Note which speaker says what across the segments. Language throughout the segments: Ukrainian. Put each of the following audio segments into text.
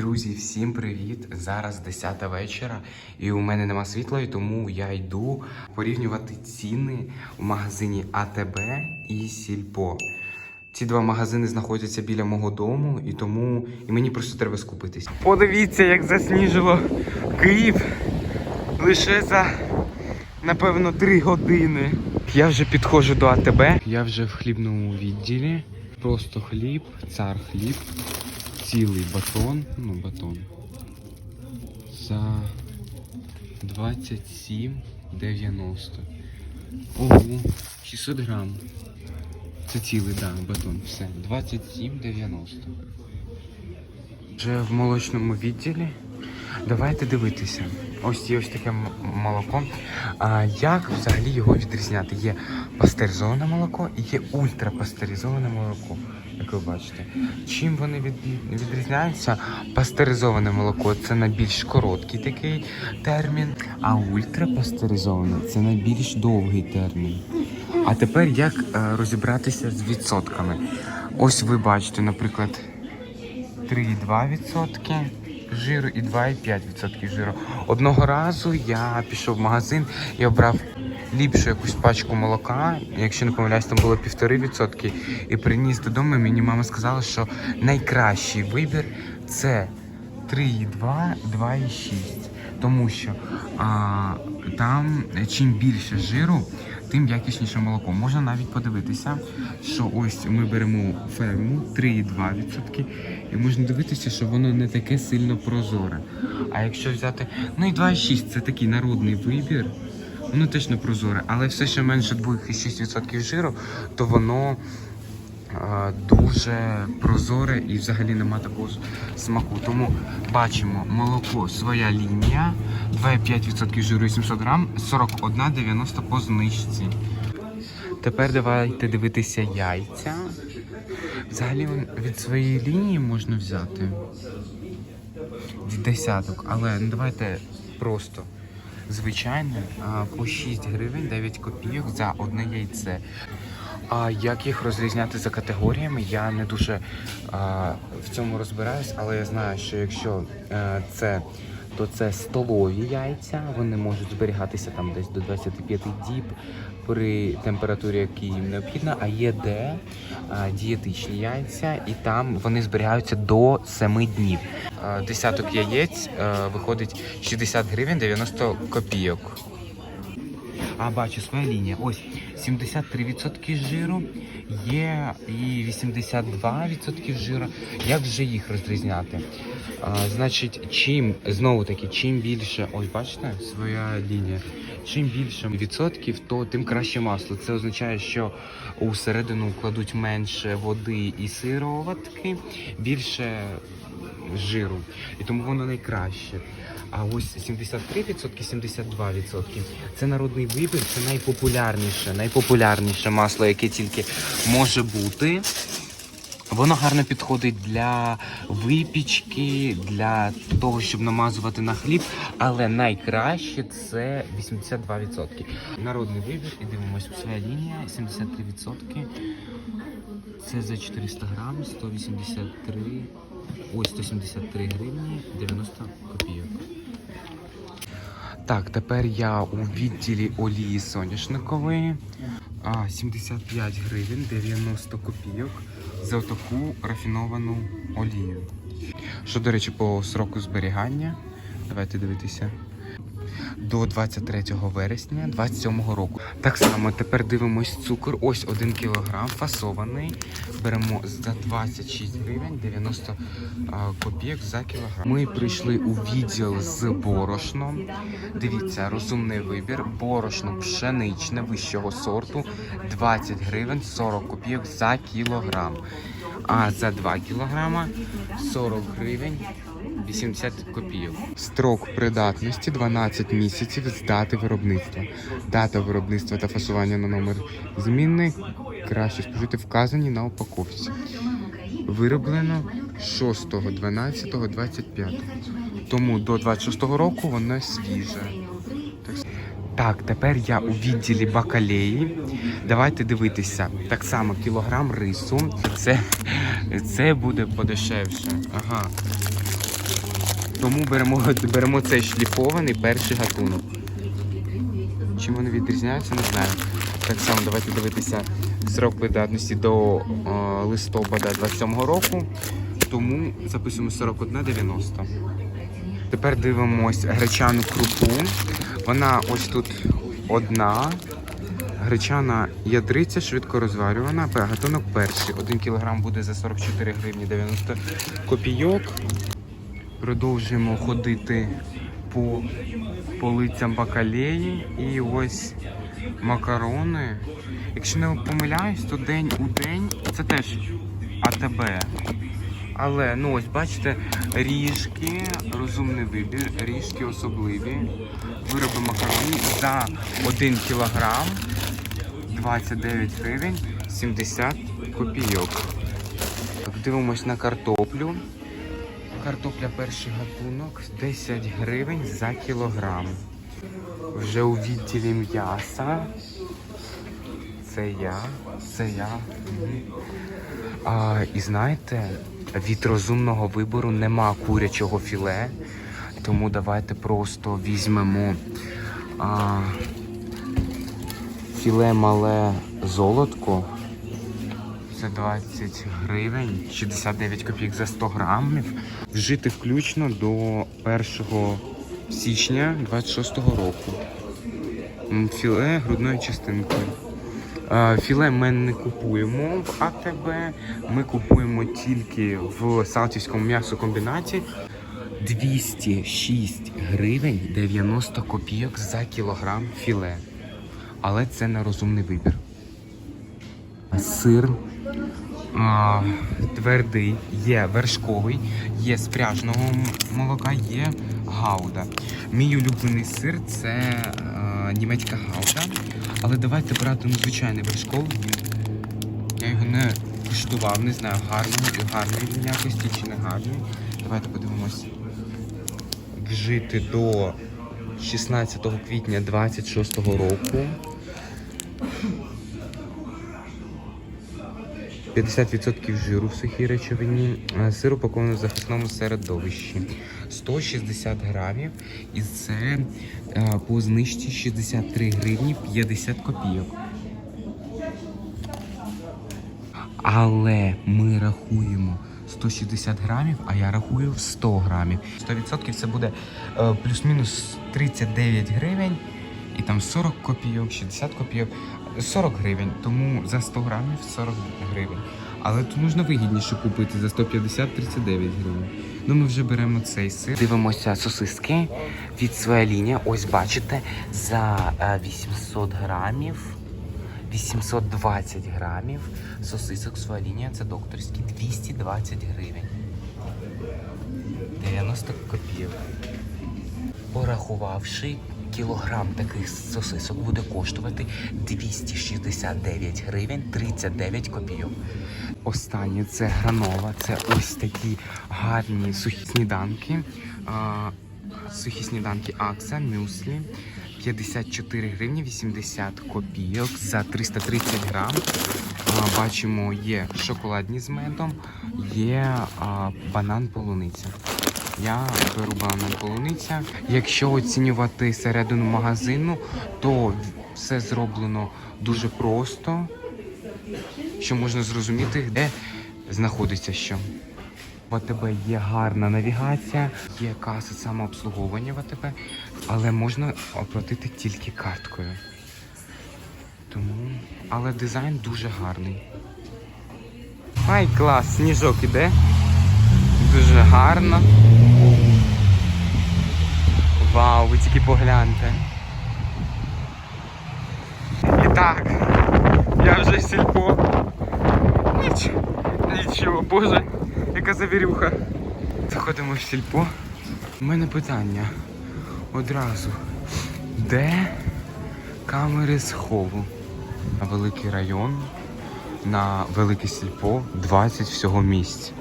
Speaker 1: Друзі, всім привіт! Зараз 10 вечора, і у мене нема світла, і тому я йду порівнювати ціни в магазині АТБ і Сільпо. Ці два магазини знаходяться біля мого дому, і тому і мені просто треба скупитись. Подивіться, як засніжило Київ лише за напевно 3 години. Я вже підходжу до АТБ. Я вже в хлібному відділі. Просто хліб, цар хліб, цілий батон, ну батон. За 27,90. Ого, 600 грам. Це цілий, да, батон. Все. 27,90. Вже в молочному відділі. Давайте дивитися. Ось є ось таке молоко. А як взагалі його відрізняти? Є пастеризоване молоко і є ультрапастеризоване молоко, як бачите. Чим вони від... відрізняються? Пастеризоване молоко це на більш короткий такий термін, а ультрапастеризоване це на більш довгий термін. А тепер як е, розібратися з відсотками? Ось ви бачите, наприклад, 3,2% жиру і 2,5% жиру. Одного разу я пішов в магазин і обрав ліпшу якусь пачку молока, якщо не помиляюсь, там було 1,5% і приніс додому. Мені мама сказала, що найкращий вибір це 3,2, 2,6. Тому що а, там чим більше жиру, тим якісніше молоко. Можна навіть подивитися, що ось ми беремо ферму 3,2%, і можна дивитися, що воно не таке сильно прозоре. А якщо взяти, ну і 2,6 це такий народний вибір. Воно теж не прозоре, але все, що менше 2,6% жиру, то воно е, дуже прозоре і взагалі нема такого смаку. Тому бачимо молоко, своя лінія, 2,5% жиру і 700 грам, 41,90 по знижці. Тепер давайте дивитися яйця. Взагалі від своєї лінії можна взяти від десяток, але ну, давайте просто звичайно а, по 6 гривень 9 копійок за одне яйце. А як їх розрізняти за категоріями, я не дуже а, в цьому розбираюсь, але я знаю, що якщо а, це то це столові яйця, вони можуть зберігатися там десь до 25 діб при температурі, які їм необхідна. А є де а, дієтичні яйця, і там вони зберігаються до 7 днів. А, Десяток яєць е, виходить 60 гривень 90 копійок. А бачу своя лінія. Ось 73% жиру, є і 82% жиру. Як же їх розрізняти? А, значить, чим знову таки, чим більше, ось бачите, своя лінія. Чим більше відсотків, то тим краще масло. Це означає, що усередину кладуть менше води і сироватки, більше жиру. І тому воно найкраще. А ось 73%, 72% це народний вибір, це найпопулярніше, найпопулярніше масло, яке тільки може бути. Воно гарно підходить для випічки, для того, щоб намазувати на хліб, але найкраще це 82%. Народний вибір, і дивимось, своя лінія, 73%. Це за 400 грам, 183, ось 173 гривні, 90 копійок. Так, тепер я у відділі олії соняшникової. 75 гривень 90 копійок за таку рафіновану олію. Що, до речі, по сроку зберігання. Давайте дивитися. До 23 вересня 27 року. Так само тепер дивимось цукор. Ось 1 кілограм фасований. Беремо за 26 гривень 90 копійок за кілограм. Ми прийшли у відділ з борошном. Дивіться, розумний вибір. Борошно пшеничне вищого сорту 20 гривень 40 копійок за кілограм. А за 2 кілограма 40 гривень 80 копійок. Строк придатності 12 місяців з дати виробництва. Дата виробництва та фасування на номер змінний краще спожити вказані на упаковці. Вироблено 6.12.25. Тому до 26-го року воно свіже. Так, тепер я у відділі бакалеї. Давайте дивитися. Так само кілограм рису. Це, це буде подешевше. Ага. Тому беремо, беремо цей шліфований перший гатунок. Чим вони відрізняються, не знаю. Так само давайте дивитися срок видатності до е, листопада 27-го року. Тому записуємо 41,90. Тепер дивимось гречану крупу. Вона ось тут одна. Гречана ядриця швидко розварювана, гатунок перший. 1 кг буде за 44 гривні 90 копійок. Продовжуємо ходити по полицям бакалеї і ось макарони. Якщо не помиляюсь, то день у день це теж АТБ. Але ну ось бачите, ріжки, розумний вибір, ріжки особливі. Вироби макароні за 1 кілограм 29 гривень 70 копійок. Дивимось на картоплю. Картопля перший гатунок 10 гривень за кілограм. Вже у відділі м'яса. Це я, це я. А, і знаєте, від розумного вибору нема курячого філе. Тому давайте просто візьмемо а, філе мале золотко. Це 20 гривень, 69 копійок за 100 грамів. Вжити включно до 1 січня 26 року. Філе грудної частинки. Е, Філе ми не купуємо в АТБ. Ми купуємо тільки в Салтівському м'ясокомбінаті. 206 гривень 90 копійок за кілограм філе. Але це нерозумний вибір. Сир а, твердий, є вершковий, є з пряжного молока, є гауда. Мій улюблений сир це а, німецька гауда. Але давайте брати ну, звичайний вершковий. Я його не куштував, не знаю, гарного і гарної він якості чи не гарної. Давайте подивимось. Вжити до 16 квітня 26 року. 50% жиру в сухій речовині, е, сир упакований в захисному середовищі. 160 грамів, і це е, по знижці 63 гривні 50 копійок. Але ми рахуємо 160 грамів, а я рахую 100 грамів. 100% це буде е, плюс-мінус 39 гривень і там 40 копійок, 60 копійок, 40 гривень. Тому за 100 грамів 40 гривень. Але тут можна вигідніше купити за 150-39 гривень. Ну ми вже беремо цей сир. Дивимося сосиски від своя лінія. Ось бачите, за е, 800 грамів. 820 грамів сосисок своя лінія, це докторські 220 гривень. 90 копійок. Порахувавши, кілограм таких сосисок буде коштувати 269 гривень 39 копійок. Останнє це гранова, це ось такі гарні сухі сніданки. А, сухі сніданки Акса, мюслі. 54 гривні 80 копійок за 330 грам. Бачимо, є шоколадні з медом, є а, банан полуниця. Я беру банан полуниця. Якщо оцінювати середину магазину, то все зроблено дуже просто, що можна зрозуміти, де знаходиться що. В АТБ є гарна навігація, є каса самообслуговування в АТБ, але можна оплатити тільки карткою. Тому, але дизайн дуже гарний. Ай, клас, сніжок іде. Дуже гарно. Вау, ви тільки погляньте. І так, я вже сільпо. Нічого, нічого, боже, яка завірюха. Заходимо в сільпо. У мене питання одразу. Де камери схову? На великий район, на велике сільпо 20 всього місць.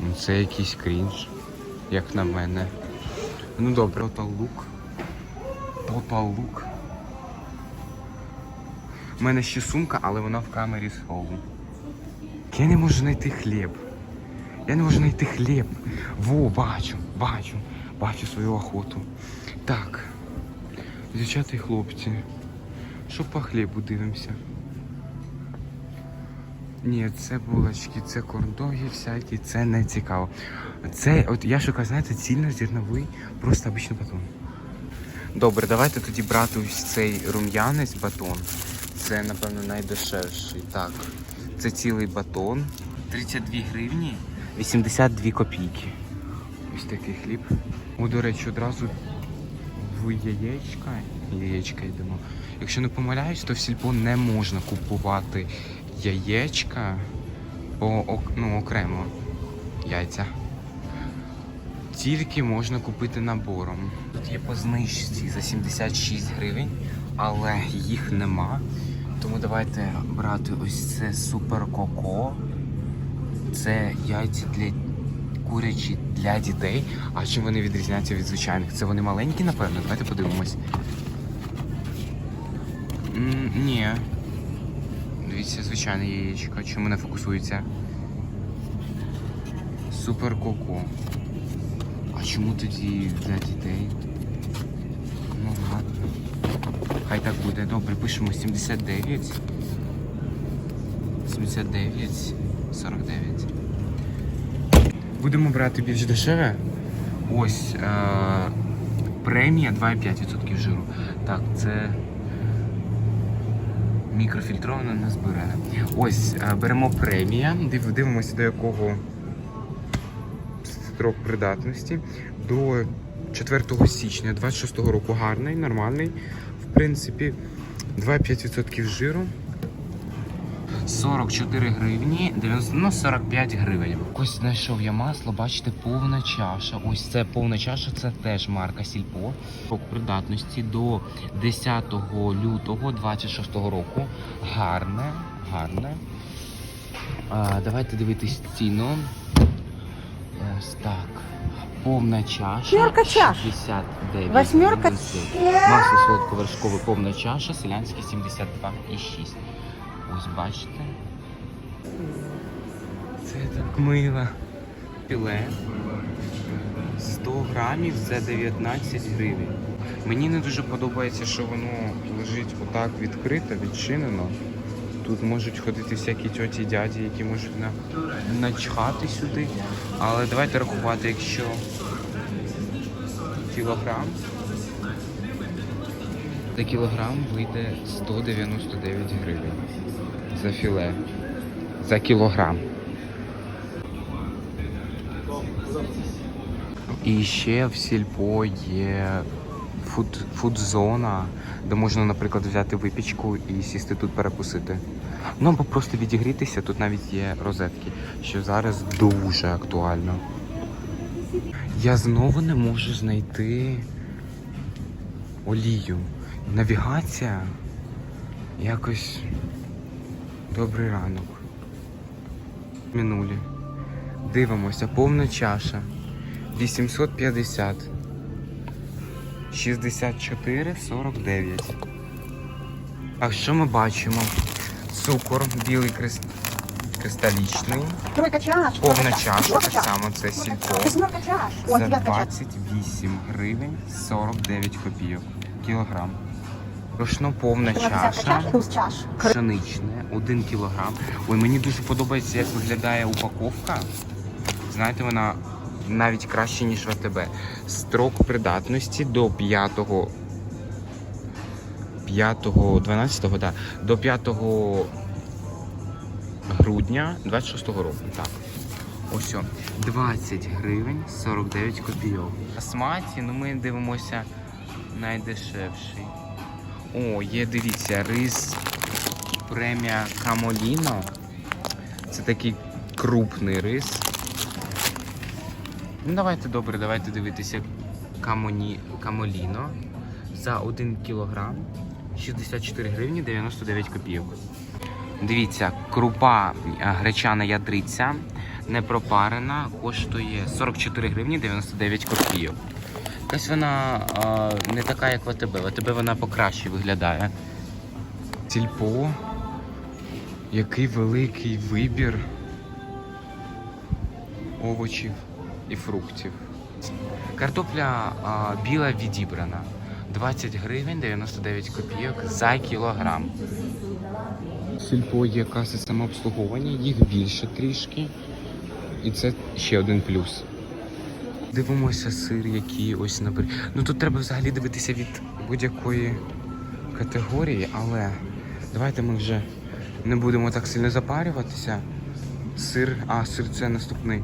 Speaker 1: Ну, Це якийсь крінж, як на мене. Ну добре, Total Look. Total Look. У мене ще сумка, але вона в камері схову. Я не можу знайти хліб. Я не можу знайти хліб. Во, бачу, бачу, бачу свою охоту. Так, дівчата і хлопці, що по хлібу дивимося? Ні, це булочки, це кордоги всякі, це не цікаво. Це, от я шукаю, знаєте, цільнозерновий, просто обичний батон. Добре, давайте тоді брати ось цей рум'янець батон. Це, напевно, найдешевший. Так. Це цілий батон. 32 гривні, 82 копійки. Ось такий хліб. О, до речі, одразу в яєчка. Яєчка йдемо. Якщо не помиляюсь, то в сільпо не можна купувати яєчка по, ну, окремо яйця. Тільки можна купити набором. Тут є по знижці за 76 гривень, але їх нема. Тому давайте брати ось це супер коко. Це яйця для курячі для дітей. А чим вони відрізняються від звичайних? Це вони маленькі, напевно? Давайте подивимось. Ні. Дивіться, звичайне яєчко. Чому не фокусується? Супер коко. Чому тоді для дітей? Ну ладно. Хай так буде. Добре, пишемо 79. 79, 49. Будемо брати більш дешеве. Ось е- премія 2,5% жиру. Так, це мікрофільтроване, не збиране. Ось е, беремо премія, див- дивимося до якого строк придатності. До 4 січня 26 року гарний, нормальний. В принципі, 2,5% жиру. 44 гривні, 90, ну 45 гривень. Ось знайшов я масло, бачите, повна чаша. Ось це повна чаша, це теж марка Сільпо. Срок придатності до 10 лютого 26 року. Гарне, гарне. А, давайте дивитись ціну. Ось так. Повна чаша.
Speaker 2: Восьмерка чаш.
Speaker 1: 69.
Speaker 2: Восьмерка.
Speaker 1: Масло солодковершкове повна чаша, селянське 72,6. Ось бачите. Це так мило. Піле. 100 грамів за 19 гривень. Мені не дуже подобається, що воно лежить отак відкрито, відчинено. Тут можуть ходити всякі тьоті дяді, які можуть на... начхати сюди. Але давайте рахувати, якщо кілограм. За кілограм вийде 199 гривень. За філе. За кілограм. І ще в сільпо є фуд, фудзона, де можна, наприклад, взяти випічку і сісти тут перекусити. Ну або просто відігрітися, тут навіть є розетки, що зараз дуже актуально. Я знову не можу знайти олію. Навігація якось добрий ранок. Минулі. Дивимося, повна чаша. 850. 64, 49. А що ми бачимо? Цукор, білий крис... кристалічний,
Speaker 2: Тройка чаш.
Speaker 1: повна чаша, так само це.
Speaker 2: Ой,
Speaker 1: За 28 гривень 49 копійок. Кілограм. Рушно повна чаша.
Speaker 2: чаш.
Speaker 1: Пшеничне, 1 кілограм. Ой, мені дуже подобається, як виглядає упаковка. Знаєте, вона навіть краще, ніж в АТБ. Строк придатності до 5 5 12 да, до 5 грудня 26 року. Так. Ось о, 20 гривень 49 копійок. На сматі, ну ми дивимося найдешевший. О, є, дивіться, рис премія Камоліно. Це такий крупний рис. Ну, давайте добре, давайте дивитися Камоні... Камоліно за 1 кілограм 64 гривні 99 копійок. Дивіться, крупа гречана ядриця не пропарена, коштує 44 гривні 99 копійок. Якась вона а, не така, як в АТБ. В АТБ вона покраще виглядає. Сільпо. Який великий вибір овочів і фруктів. Картопля а, біла відібрана. 20 гривень 99 копійок за кілограм. Сільпо є каси самообслуговування, їх більше трішки. І це ще один плюс. Дивимося сир, який ось набер. Ну тут треба взагалі дивитися від будь-якої категорії, але давайте ми вже не будемо так сильно запарюватися. Сир, а сир це наступний.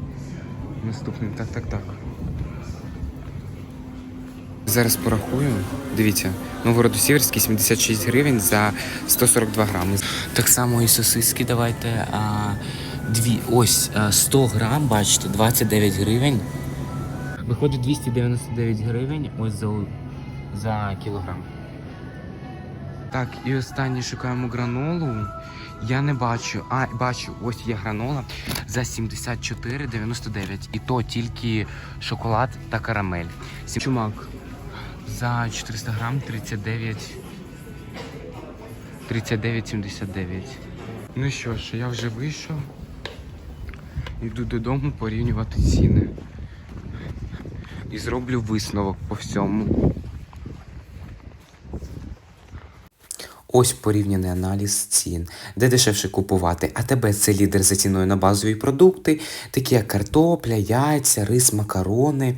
Speaker 1: Наступний, так, так, так. Зараз порахую. Дивіться, Новгород-Сіверський 76 гривень за 142 грами. Так само і сосиски давайте. А, дві, ось 100 грам, бачите, 29 гривень. Виходить 299 гривень ось за, за кілограм. Так, і останнє шукаємо гранолу. Я не бачу. А, бачу, ось є гранола за 74,99. І то тільки шоколад та карамель. Сім- Чумак за 400 грам 39. 39,79. Ну що ж, я вже вийшов. Йду додому порівнювати ціни. І зроблю висновок по всьому. Ось порівняний аналіз цін, де дешевше купувати. АТБ це лідер за ціною на базові продукти, такі як картопля, яйця, рис, макарони,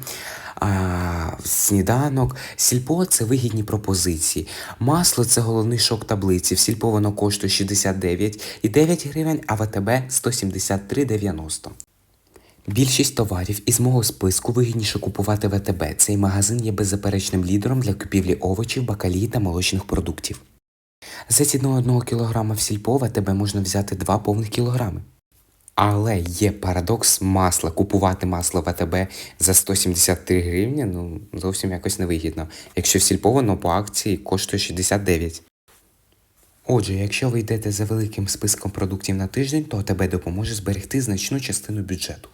Speaker 1: а, сніданок. Сільпо це вигідні пропозиції. Масло це головний шок таблиці. В сільпо воно коштує 69,9 гривень, а в АТБ 173,90. Більшість товарів із мого списку вигідніше купувати в АТБ. Цей магазин є беззаперечним лідером для купівлі овочів, бакалії та молочних продуктів. За ціною одного кілограма в сільпо в АТБ можна взяти два повних кілограми. Але є парадокс масла. Купувати масло в АТБ за 173 гривні ну зовсім якось невигідно. Якщо в сільпо воно по акції коштує 69. Отже, якщо ви йдете за великим списком продуктів на тиждень, то АТБ допоможе зберегти значну частину бюджету.